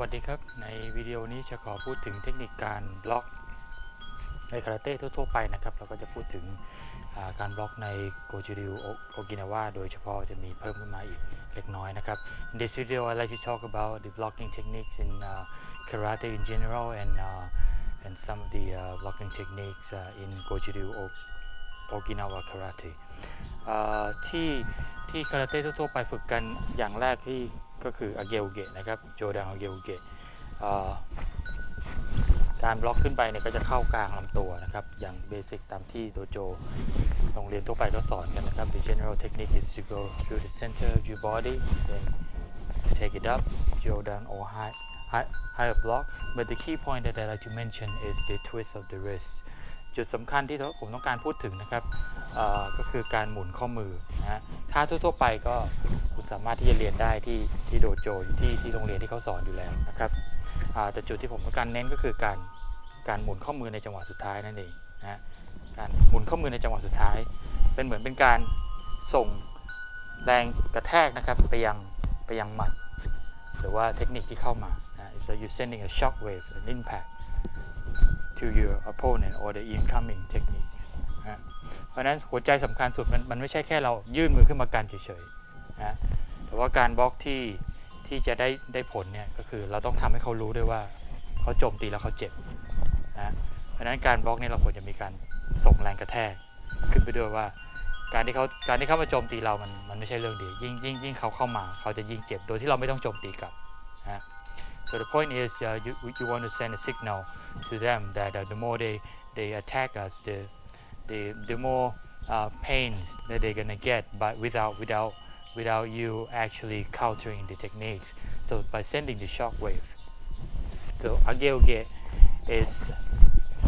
วัสดีครับ ในวิดีโอนี้จะขอพูดถึงเทคนิคการบล็อก ในคาราเต้ทั่วๆไปนะครับ เราก็จะพูดถึงาการบล็อกในโกจิริวโอกินาวาโดยเฉพาะจะมีเพิ่มขึ้นมาอีกเล็กน้อยนะครับ In this video I like to talk about the blocking techniques in uh, karate in general and uh, and some of the uh, blocking techniques uh, in Goju-ryu Okinawa Karate ที่ที่คาราเต้ทั่วๆไปฝึกกันอย่างแรกที่ ก็คืออาเกลเกะนะครับโจดังอาเกลเกะการบล็อกขึ้นไปเนี่ยก็จะเข้ากลางลำตัวนะครับ อย่างเบสิกตามที่โดโจโรงเรียนทั่วไปก็สอนกันนะครับ The general technique is to go through the center of your body then take it up Jodan or high high higher block but the key point that I like to mention is the twist of the wrist จุดสำคัญที่ผมต้องการพูดถึงนะครับก็คือการหมุนข้อมือนะฮะถ้าทั่วๆไปก็ สามารถที่จะเรียนได้ที่ที่โดโจอยู่ที่ที่โรงเรียนที่เขาสอนอยู่แล้วนะครับแต่จุดที่ผมต้องการเน้นก็คือการการหมุนข้อมือในจังหวะสุดท้ายนั่นเองนะการหมุนข้อมือในจังหวะสุดท้าย เป็นเหมือนเป็นการส่งแรงกระแทกนะครับไปยังไปยังหมัด หรือว่าเทคนิคที่เข้ามานะ so you sending a shock wave an impact to your opponent or the incoming technique นะเพราะฉะนั้นหัวใจสำคัญสุดมันมันไม่ใช่แค่เรายื่นมือขึ้นมากันเฉยๆ นะแต่ว่าการบล็อกที่ที่จะได้ได้ผลเนี่ยก็คือเราต้องทำให้เขารู้ด้วยว่าเขาโจมตีแล้วเขาเจ็บนะเพราะฉะนั้นการบล็อกเนี่ยเราควรจะมีการส่งแรงกระแทกขึ้นไปด้วยว่า การที่เขาการที่เขามาโจมตีเรามันมันไม่ใช่เรื่องดี ยิ่งยิ่งยิ่งเขาเข้ามาเขาจะยิ่งเจ็บโดยที่เราไม่ต้องโจมตีกลับนะ so the point is uh, you you want to send a signal to them that uh, the more they they attack us the the the more uh, pain that they're gonna get but without without without you actually countering the techniques so by sending the shock wave so ageuge is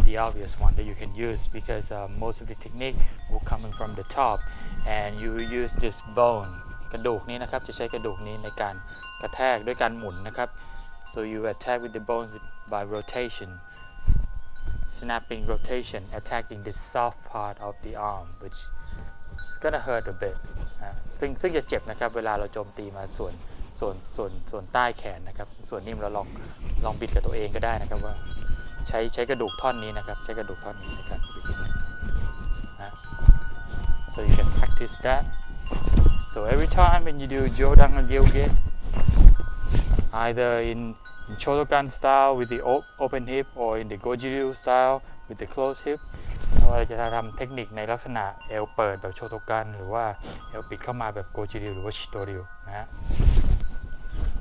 the obvious one that you can use because uh, most of the technique will coming from the top and you will use this bone กระดูกนี้นะครับ จะใช้กระดูกนี้ในการกระแทกด้วยการหมุนนะครับ so you attack with the bones with, by rotation snapping rotation attacking the soft part of the arm which is gonna hurt a bit นะ ซึ่งซึ่งจะเจ็บนะครับ เวลาเราโจมตีมาส่วนส่วนส่วนส่วนใต้แขนนะครับ ส่วนนิ่มเราลองลองบิดกับตัวเองก็ได้นะครับว่าใช้ใช้กระดูกท่อนนี้นะครับ ใช้กระดูกท่อนนี้ในการบิดนะ so you can practice that so every time when you do Jodang and Gilgit either in, in Shotokan style with the open hip or in the Goju-ryu style with the closed hip ไม่ว่าจะทำเทคนิคในลักษณะเอวเปิดแบบโชโตกัน หรือว่าเอวปิดเข้ามาแบบโกจิริวหรือว่าชิโตริวนะฮะ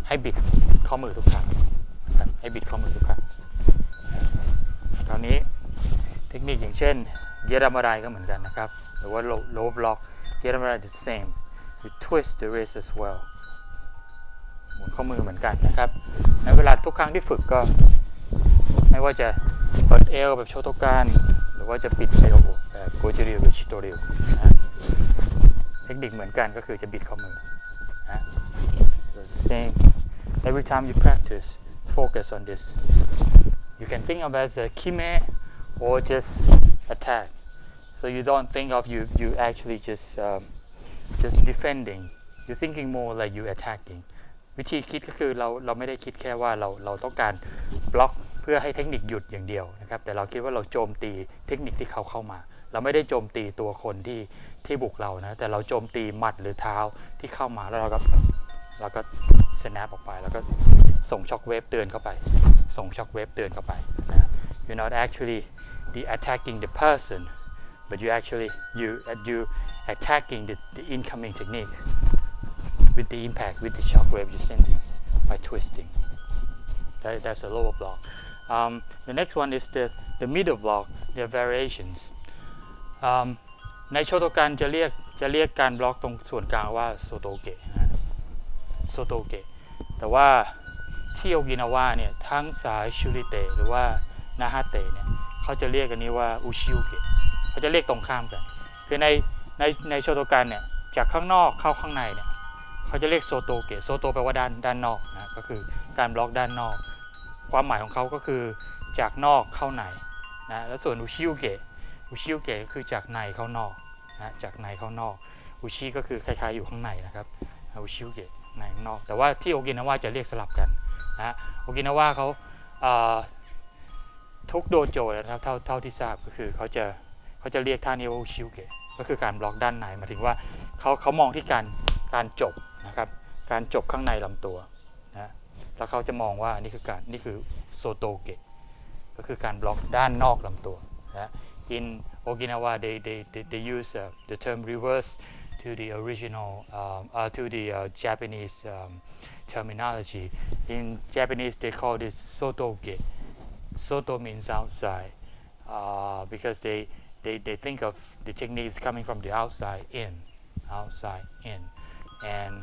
ให้บิดข้อมือทุกครั้งให้บิดข้อมือทุกครั้งคราวนี้เทคนิคอย่างเช่นเยอรมารายก็เหมือนกันนะครับ หรือว่า low low block เยอรมาราย the same you twist the wrist as well หมุนข้อมือเหมือนกันนะครับในเวลาทุกครั้งที่ฝึกก็ ไม่ว่าจะเปิดเอวแบบโชโตการ รือว่าจะปิดเอวแบบโกจิริหรือชิโตริวนะเทคนิคเหมือนกันก็คือจะบิดข้อมือนะ same every time you practice focus on this you can think of as a kime or just attack. So you don't think of you you actually just um, just defending. You're thinking more like you attacking. วิธีคิดก็คือเราเราไม่ได้คิดแค่ว่าเราเราต้องการบล็อก เพื่อให้เทคนิคหยุดอย่างเดียวนะครับ แต่เราคิดว่าเราโจมตีเทคนิคที่เขาเข้ามา เราไม่ได้โจมตีตัวคนที่ที่บุกเรานะ แต่เราโจมตีหมัดหรือเท้าที่เข้ามาแล้วเราก็เราก็ snap ออกไป แล้วก็ส่งช็อคเวฟเตือนเข้าไป ส่งช็อคเวฟเตือนเข้าไปนะ you're not actually the attacking the person but you actually you you attacking the, the incoming technique with the impact with the shock wave you're sending by twisting that, that's a lower block um, the next one is the the middle block the variations um, ในโชโตกันจะเรียกจะเรียกการบล็อกตรงส่วนกลางว่าโซโตเกะโซโตเกะแต่ว่าที่โอกินาวาเนี่ยทั้งสายชูริเตะหรือว่านาฮาเตะเนี่ยเขาจะเรียกกันนี้ว่าอุชิวเกะเขาจะเรียกตรงข้ามกันคือในในในโชโตกันเนี่ยจากข้างนอกเข้าข้างในเนี่ยเขาจะเรียกโซโตเกะโซโตแปลว่าด้านด้านนอกนะก็คือการบล็อกด้านนอก ความหมายของเขาก็คือจากนอกเข้าในนะแล้วส่วนอุชิวเกะอุชิวเกะก็คือจากในเข้านอกนะจากในเข้านอกอุชิก็คือคล้ายๆอยู่ข้างในนะครับอุชิวเกะในข้างนอก แต่ว่าที่โอกินาวาจะเรียกสลับกันนะโอกินาวาเขาทุกโดโจนะครับเท่าเท่าที่ทราบก็คือเขาจะเขาจะเรียกท่านี้ว่าอุชิวเกะก็คือการบล็อกด้านในหมายถึงว่าเขาเขามองที่การการจบนะครับการจบข้างในลำตัว แล้วเขาจะมองว่านี่คือการนี่คือโซโตเกะก็คือการบล็อกด้านนอกลำตัวนะ in Okinawa they they they, they use uh, the term reverse to the original um, uh, to the uh, Japanese um, terminology in Japanese they call this sotoge soto means outside uh, because they, they they think of the techniques coming from the outside in outside in and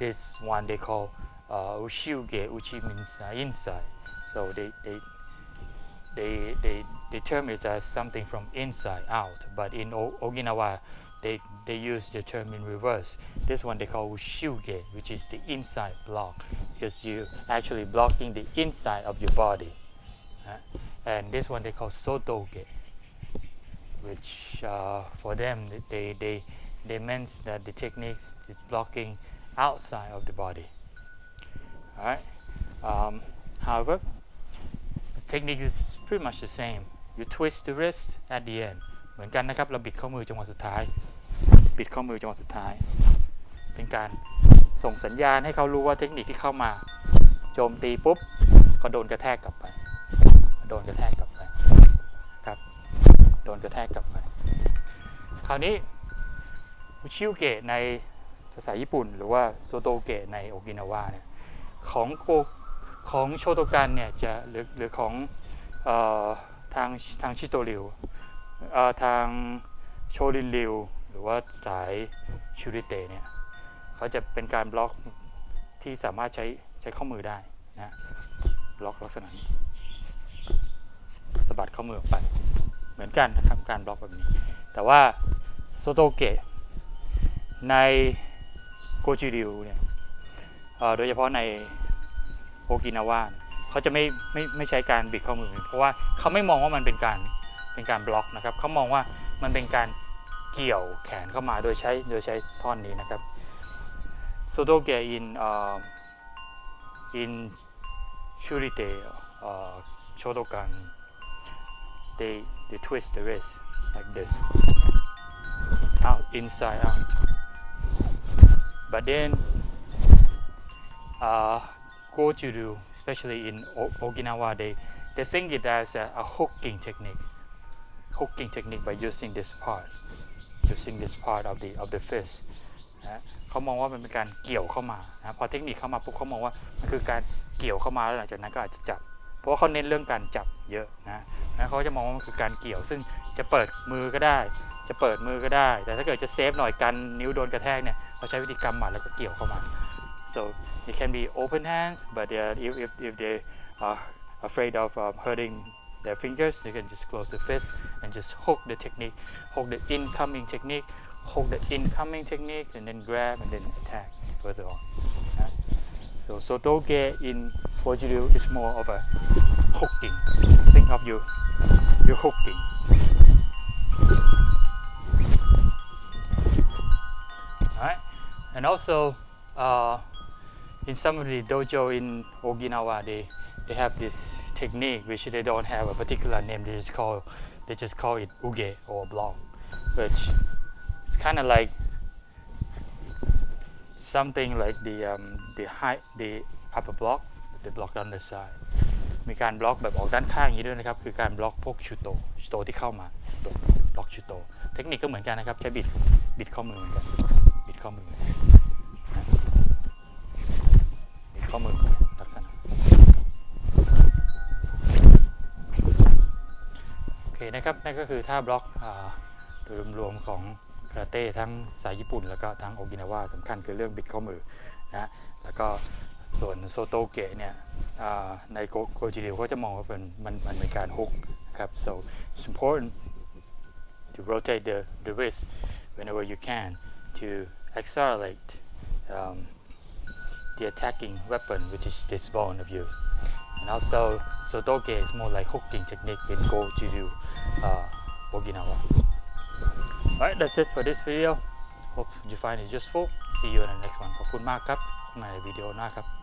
this one they call uh, ushiuge uchi means uh, inside so they, they they, they, they term it as something from inside out, but in o- Okinawa, they, they use the term in reverse. This one they call shuge, which is the inside block, because you actually blocking the inside of your body. uh, and this one they call sotoge, which uh, for them they, they, they meant that the techniques is blocking outside of the body. Alright. Um, however, the technique is pretty much the same you twist the wrist at the end เหมือนกันนะครับ เราบิดข้อมือจังหวะสุดท้าย บิดข้อมือจังหวะสุดท้าย เป็นการส่งสัญญาณให้เขารู้ว่าเทคนิคที่เข้ามา โจมตีปุ๊บก็โดนกระแทกกลับไป โดนกระแทกกลับไปครับ โดนกระแทกกลับไป คราวนี้ชิวเกะในภาษาญี่ปุ่น หรือว่าโซโตเกะในโอกินาวาเนี่ย ของโคของโชโตกันเนี่ยจะหรือหรือของออทางทางชิโตริวทางโชรินริวหรือว่าสายชูริเตเนี่ยเขาจะเป็นการบล็อกที่สามารถใช้ใช้ข้อมือได้นะบล็อกลักษณะนี้สะบัดข้อมือออกไปเหมือนกันนะครับการบล็อกแบบนี้ แต่ว่าโซโตเกะในโกจิริวเนี่ย โดยเฉพาะในโอกินาวาเขาจะไม่ไม่ไม่ใช้การบิดข้อมือ เพราะว่าเขาไม่มองว่ามันเป็นการเป็นการบล็อกนะครับเขามองว่ามันเป็นการเกี่ยวแขนเข้ามาโดยใช้โดยใช้ท่อนนี้นะครับโซโตเกะ in uh, in shurite uh, shotokan they they twist the wrist like this out inside out but then uh, go to do, especially in o- Okinawa, they, they think it as a, a hooking technique, hooking technique by using this part, using this part of the of the fist นะเขามองว่ามันเป็นการเกี่ยวเข้ามานะพอเทคนิคเข้ามาปุ๊บเขามองว่ามันคือการเกี่ยวเข้ามาแล้วหลังจากนั้นก็อาจจะจับ เพราะว่าเขาเน้นเรื่องการจับเยอะนะนะเขาจะมองว่ามันคือการเกี่ยว ซึ่งจะเปิดมือก็ได้ จะเปิดมือก็ได้ แต่ถ้าเกิดจะเซฟหน่อยกันนิ้วโดนกระแทกเนี่ยเราใช้วิธีกำหมัดแล้วก็เกี่ยวเข้ามา so it can be open hands but if, if, if they are afraid of um, hurting their fingers they can just close the fist and just hook the technique hook the incoming technique hook the incoming technique and then grab and then attack further on. Uh, so sotoge in Bojuru is more of a hooking. Think of you you hooking. Alright, and also uh, in some of the dojo in Okinawa, they they have this technique which they don't have a particular name. They just call they just call it uge or block, which it's kind of like something like the um, the high the upper block, the block on the side. มีการบล็อกแบบออกด้านข้างอย่างนี้ด้วยนะครับ คือการบล็อกพวกชูโตชูโตที่เข้ามาบล็อกชูโต เทคนิคก็เหมือนกันนะครับ ใช้บิดบิดข้อมือเหมือนกันบิดข้อมือ ข้อมือลักษณะ โอเคนะครับ นั่นก็คือท่าบล็อกโดยรวมๆของคาราเต้ทั้งสายญี่ปุ่น แล้วก็ทั้งโอกินาวาสำคัญคือเรื่องบิดข้อมือนะแล้วก็ส่วนโซโตเกะเนี่ยในโกโกจิริวเขาจะมองว่าเป็นมันมันเป็นการฮุกนะครับ so it's important to rotate the, the wrist whenever you can to accelerate um, the attacking weapon, which is this bone of you. And also, sotoge is more like hooking technique in Go Jiu uh, Okinawa. Alright, that's it for this video. Hope you find it useful. See you in the next one. ขอบคุณมากครับในวิดีโอหน้าครับ